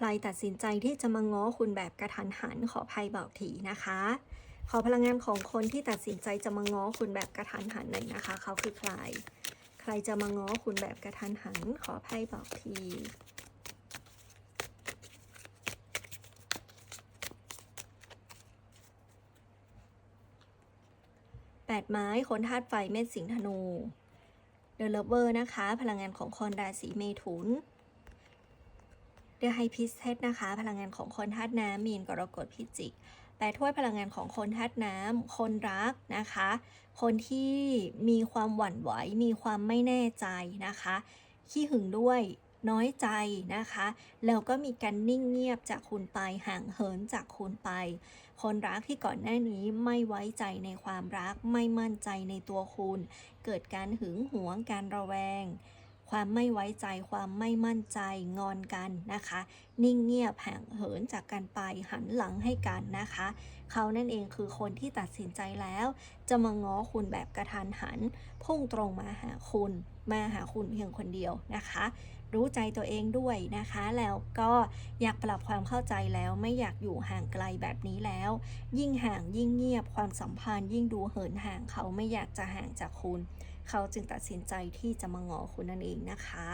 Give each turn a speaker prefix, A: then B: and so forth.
A: ใครตัดสินใจที่จะมาง้อคุณแบบกระทันหันขอภัยบอกทีนะคะ ขอพลังงานของคนที่ตัดสินใจจะมาง้อคุณแบบกระทันหันหน่อยนะคะ เขาคือใคร ใครจะมาง้อคุณแบบกระทันหัน ขอภัยบอกทีแปดไม้คนธาตุไฟเมษสิงธนูเดลเวอร์นะคะ พลังงานของคนราศีเมถุน เดอไฮพิสเทสนะคะ พลังงานของคนธาตุน้ำมีนกรกฎพิจิกแปดถ้วยพลังงานของคนธาตุน้ำคนรักนะคะ คนที่มีความหวั่นไหว มีความไม่แน่ใจนะคะ ขี้หึงด้วยน้อยใจนะคะ แล้วก็มีการนิ่งเงียบจากคุณไปห่างเหินจากคุณไป คนรักที่ก่อนหน้านี้ไม่ไว้ใจในความรักไม่มั่นใจในตัวคุณ เกิดการหึงหวงการระแวง ความไม่ไว้ใจ ความไม่มั่นใจงอนกันนะคะ นิ่งเงียบห่างเหินจากกันไปหันหลังให้กันนะคะ เขานั่นเองคือคนที่ตัดสินใจแล้ว จะมาง้อคุณแบบกระทันหัน พุ่งตรงมาหาคุณ มาหาคุณเพียงคนเดียวนะคะ รู้ใจตัวเองด้วยนะคะ แล้วก็อยากปรับความเข้าใจแล้วไม่อยากอยู่ห่างไกลแบบนี้แล้ว ยิ่งห่างยิ่งเงียบความสัมพันธ์ ยิ่งดูเหินห่างเขาไม่อยากจะห่างจากคุณ เขาจึงตัดสินใจที่จะมาง้อคุณนั่นเองนะคะ